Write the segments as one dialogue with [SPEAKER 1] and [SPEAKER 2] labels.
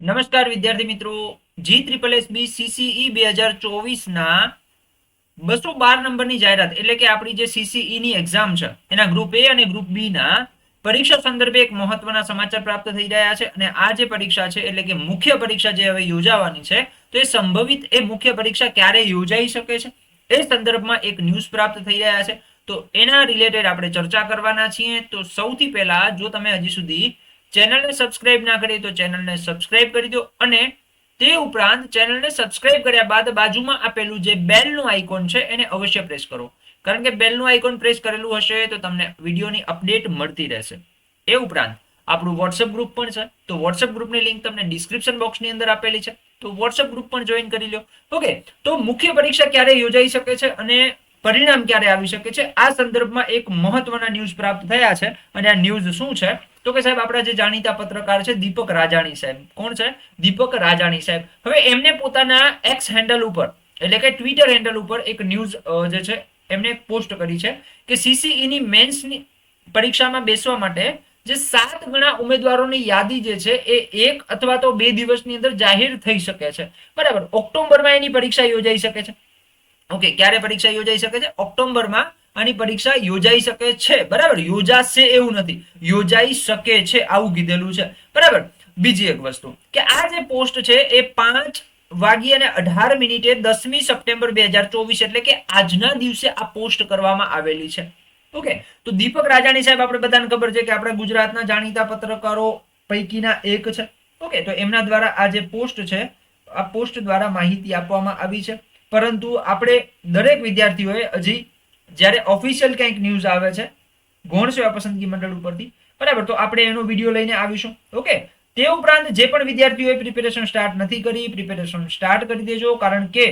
[SPEAKER 1] નમસ્કાર વિદ્યાર્થી મિત્રો. G triple S B CCE બે હજાર ચોવીસના બસો બાર નંબરની જાહેરાત એટલે કે આપણી જે સીસીઈ ની એક્ઝામ છે, એના ગ્રુપ એ અને ગ્રુપ બી ના પરીક્ષા સંદર્ભે એક મહત્વના સમાચાર પ્રાપ્ત થઈ રહ્યા છે અને આ જે પરીક્ષા છે એટલે કે મુખ્ય પરીક્ષા જે હવે યોજાવાની છે, તો એ સંભવિત એ મુખ્ય પરીક્ષા ક્યારે યોજાઈ શકે છે? એ સંદર્ભમાં એક ન્યૂઝ પ્રાપ્ત થઈ રહ્યા છે. તો એના રિલેટેડ આપણે ચર્ચા કરવાના છીએ. તો સૌથી પહેલા જો તમે હજી સુધી ચેનલને સબસ્ક્રાઇબ ના કરી તો ચેનલને સબસ્ક્રાઇબ કરી દો અને તે ઉપરાંત ચેનલને સબસ્ક્રાઇબ કર્યા બાદ બાજુમાં આપેલું જે બેલનું આઇકોન છે એને અવશ્ય પ્રેસ કરો. કારણ કે બેલનું આઇકોન પ્રેસ કરેલું હશે તો તમને વિડીયોની અપડેટ મળતી રહેશે. એ ઉપરાંત આપણું વોટ્સઅપ ગ્રુપ પણ છે. તો વોટ્સઅપ ગ્રુપની લિંક તમને ડિસ્ક્રિપ્શન બોક્સની અંદર આપેલી છે. તો વોટ્સઅપ ગ્રુપ પણ જોઈન કરી લો. ઓકે તો મુખ્ય પરીક્ષા ક્યારે યોજાઈ શકે છે અને પરિણામ ક્યારે આવી શકે છે? આ સંદર્ભમાં એક મહત્વના ન્યૂઝ પ્રાપ્ત થયા છે અને આ ન્યૂઝ શું છે? તો કે સાહેબ, આપણા જે જાણીતા પત્રકાર છે દીપક રાજાણી સાહેબ. કોણ છે? દીપક રાજાણી સાહેબ. હવે એમને પોતાના એક્સ હેન્ડલ ઉપર, એટલે કે ટ્વિટર હેન્ડલ ઉપર એક ન્યૂઝ જે છે, એમને પોસ્ટ કરી છે કે સીસીઈની મેન્સની પરીક્ષામાં બેસવા માટે જે સાત ગણા ઉમેદવારોની યાદી જે છે, એ એક અથવા તો બે દિવસની અંદર જાહેર થઈ શકે છે. બરાબર. ઓક્ટોબરમાં એની પરીક્ષા યોજાઈ શકે છે. ઓકે, ક્યારે પરીક્ષા યોજાઈ શકે છે? ઓક્ટોબરમાં આની પરીક્ષા યોજાઈ શકે છે. બરાબર? યોજાશે એવું નથી. યોજાઈ શકે છે. આવું કીધેલું છે. બરાબર? બીજી એક વસ્તુ કે આ જે પોસ્ટ છે એ પાંચ વાગી અને અઢાર મિનિટે દસમી સપ્ટેમ્બર બે હજાર ચોવીસ એટલે કે આજના દિવસે આ પોસ્ટ કરવામાં આવેલી છે. ઓકે? તો દીપક રાજાણી સાહેબ, આપણે બધાને ખબર છે કે આપણા ગુજરાતના જાણીતા પત્રકારો પૈકીના એક છે. ઓકે? તો એમના દ્વારા આ જે પોસ્ટ છે, આ પોસ્ટ દ્વારા માહિતી આપવામાં આવી છે. પરંતુ આપણે દરેક વિદ્યાર્થીઓએ હજી જ્યારે ઓફિશિયલ કંઈક ન્યૂઝ આવે છે, ગૌણ સેવા પસંદગી મંડળ ઉપરથી, બરાબર, તો આપણે એનો વીડિયો લઈને આવીશું ઓકે તે ઉપરાંત જે પણ વિદ્યાર્થીઓએ પ્રિપેરેશન સ્ટાર્ટ નથી કરી પ્રિપેરેશન સ્ટાર્ટ કરી દેજો, કારણ કે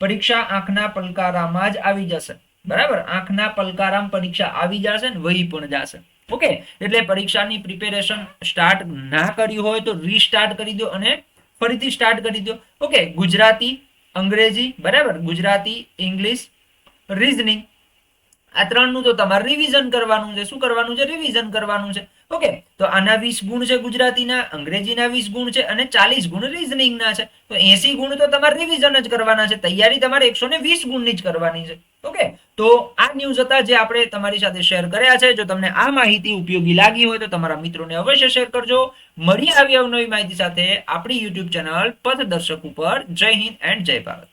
[SPEAKER 1] પરીક્ષા આંખના પલકારામાં જ આવી જશે, બરાબર? આંખના પલકારામ પરીક્ષા આવી જશે ને વહી પણ જશે ઓકે એટલે પરીક્ષાની પ્રિપેરેશન સ્ટાર્ટ ના કરી હોય તો રીસ્ટાર્ટ કરી દો અને ફરીથી સ્ટાર્ટ કરી દો ઓકે ગુજરાતી, અંગ્રેજી, બરાબર? ગુજરાતી ઇંગ્લિશ રીઝનિંગ આ ત્રણનું તો તમારે રિવિઝન કરવાનું છે. શું કરવાનું છે? રિવિઝન કરવાનું છે. ઓકે તો આના વીસ ગુણ છે ગુજરાતીના, અંગ્રેજીના વીસ ગુણ છે અને ચાલીસ ગુણ રિઝનિંગના છે. તો એસી ગુણ તો તમારે રિવિઝન જ કરવાના છે. તૈયારી તમારે એકસો ને વીસ ગુણની જ કરવાની છે. ઓકે તો આ ન્યૂઝ હતા જે આપણે તમારી સાથે શેર કર્યા છે. જો તમને આ માહિતી ઉપયોગી લાગી હોય તો તમારા મિત્રોને અવશ્ય શેર કરજો. મળી આવી અવનવી માહિતી સાથે આપણી યુટ્યુબ ચેનલ પથદર્શક ઉપર. જય હિન્દ એન્ડ જય ભારત.